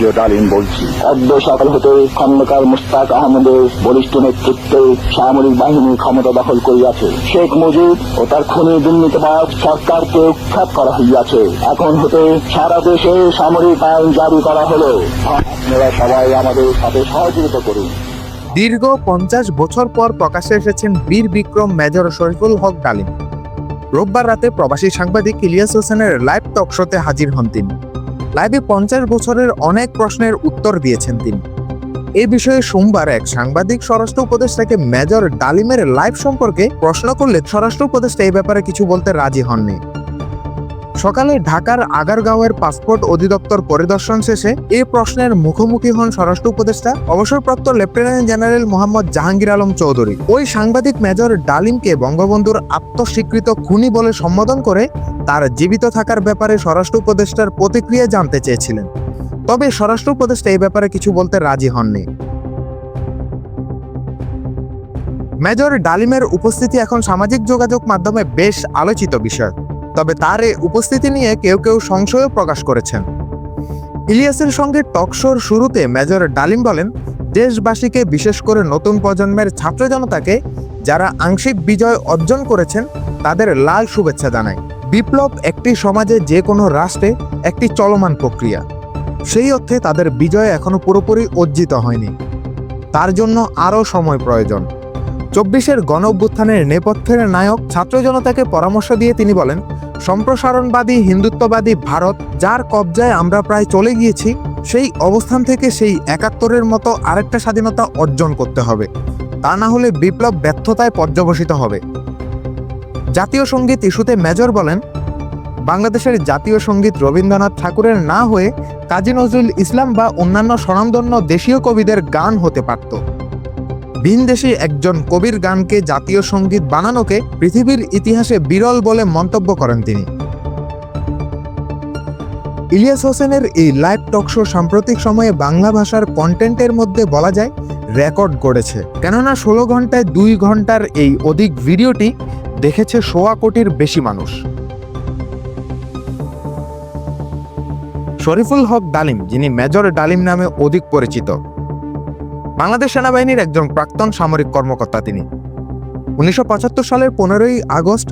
Major ডালিম বলছি। অদ্য সকাল হতে খন্দকার মুস্তাক আহমদের বলিষ্ঠ নেতৃত্বে সামরিক বাহিনী ক্ষমতা দখল করিয়াছে। শেখ মুজিব ও তার খুনি দুর্নীতিবাদ সরকারকে উৎখাত করা হইয়াছে। এখন হতে সারা দেশে সামরিক আইন জারি করা হলো। আপনারা সবাই আমাদের সাথে সহযোগিতা করুন। দীর্ঘ পঞ্চাশ বছর পর প্রকাশে এসেছেন বীর বিক্রম মেজর শরীফুল হক ডালিম। রোববার রাতে প্রবাসী সাংবাদিক ইলিয়াস হোসেনের লাইভ টক শোতে হাজির হন তিনি। লাইভে পঞ্চাশ বছরের অনেক প্রশ্নের উত্তর দিয়েছেন তিনি। এ বিষয়ে সোমবার এক সাংবাদিক স্বরাষ্ট্র উপদেষ্টাকে মেজর ডালিমের লাইভ সম্পর্কে প্রশ্ন করলে স্বরাষ্ট্র উপদেষ্টা এই ব্যাপারে কিছু বলতে রাজি হননি। সকালে ঢাকার আগারগাঁওয়ের পাসপোর্ট অধিদপ্তর পরিদর্শন শেষে এ প্রশ্নের মুখোমুখি হন স্বরাষ্ট্র উপদেষ্টা, অবসরপ্রাপ্ত লেফটেন্যান্ট জেনারেল মোহাম্মদ জাহাঙ্গীর আলম চৌধুরী। ওই সাংবাদিক মেজর ডালিমকে বঙ্গবন্ধুর আত্মস্বীকৃত খুনি বলে সম্বোধন করে তার জীবিত থাকার ব্যাপারে স্বরাষ্ট্র উপদেষ্টার প্রতিক্রিয়া জানতে চেয়েছিলেন। তবে স্বরাষ্ট্র উপদেষ্টা এই ব্যাপারে কিছু বলতে রাজি হননি। মেজর ডালিমের উপস্থিতি এখন সামাজিক যোগাযোগ মাধ্যমে বেশ আলোচিত বিষয়। তবে তার এই উপস্থিতি নিয়ে কেউ কেউ সংশয়ও প্রকাশ করেছেন। ইলিয়াসের সঙ্গে টকশোর শুরুতে মেজর ডালিম বলেন, দেশবাসীকে বিশেষ করে নতুন প্রজন্মের ছাত্র জনতাকে যারা আংশিক বিজয় অর্জন করেছেন, তাদের লাল শুভেচ্ছা জানায়। বিপ্লব একটি সমাজে যে কোনো রাষ্ট্রে একটি চলমান প্রক্রিয়া। সেই অর্থে তাদের বিজয় এখনও পুরোপুরি অর্জিত হয়নি। তার জন্য আরও সময় প্রয়োজন। চব্বিশের গণ অভ্যুত্থানের নেপথ্যের নায়ক ছাত্র জনতাকে পরামর্শ দিয়ে তিনি বলেন, সম্প্রসারণবাদী, হিন্দুত্ববাদী ভারত যার কবজায় আমরা প্রায় চলে গিয়েছি, সেই অবস্থান থেকে সেই একাত্তরের মতো আরেকটা স্বাধীনতা অর্জন করতে হবে। তা না হলে বিপ্লব ব্যর্থতায় পর্যবসিত হবে। জাতীয় সংগীত ইস্যুতে মেজর বলেন, বাংলাদেশের জাতীয় সংগীত রবীন্দ্রনাথ ঠাকুরের না হয়ে কাজী নজরুল ইসলাম বা অন্যান্য স্বনামধন্য দেশীয় কবিদের গান হতে পারত। ভিনদেশি একজন কবির গানকে জাতীয় সংগীত বানানোকে পৃথিবীর ইতিহাসে বিরল বলে মন্তব্য করেন তিনি। ইলিয়াস হোসেনের এই লাইভ টক শো সাম্প্রতিক সময়ে বাংলা ভাষার কন্টেন্টের মধ্যে বলা যায়, রেকর্ড গড়েছে। কেননা ষোলো ঘন্টায় দুই ঘণ্টার এই অধিক ভিডিওটি দেখেছে সোয়া কোটির বেশি মানুষ। শরীফুল হক ডালিম, যিনি মেজর ডালিম নামে অধিক পরিচিত বাংলাদেশ সেনাবাহিনীর একজন প্রাক্তন সামরিক কর্মকর্তা তিনি। উনিশশো পঁচাত্তর সালের পনেরোই আগস্ট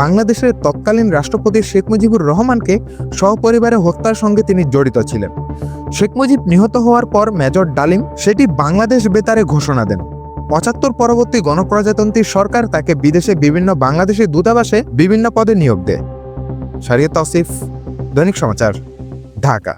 বাংলাদেশের তৎকালীন রাষ্ট্রপতি শেখ মুজিবুর রহমানকে সহপরিবারে হত্যার সঙ্গে তিনি জড়িত ছিলেন। শেখ মুজিব নিহত হওয়ার পর মেজর ডালিম সেটি বাংলাদেশ বেতারে ঘোষণা দেন। পঁচাত্তর পরবর্তী গণপ্রজাতন্ত্রী সরকার তাকে বিদেশে বিভিন্ন বাংলাদেশি দূতাবাসে বিভিন্ন পদে নিয়োগ দেয়। সারিয়া তসিফ, দৈনিক সমাচার, ঢাকা।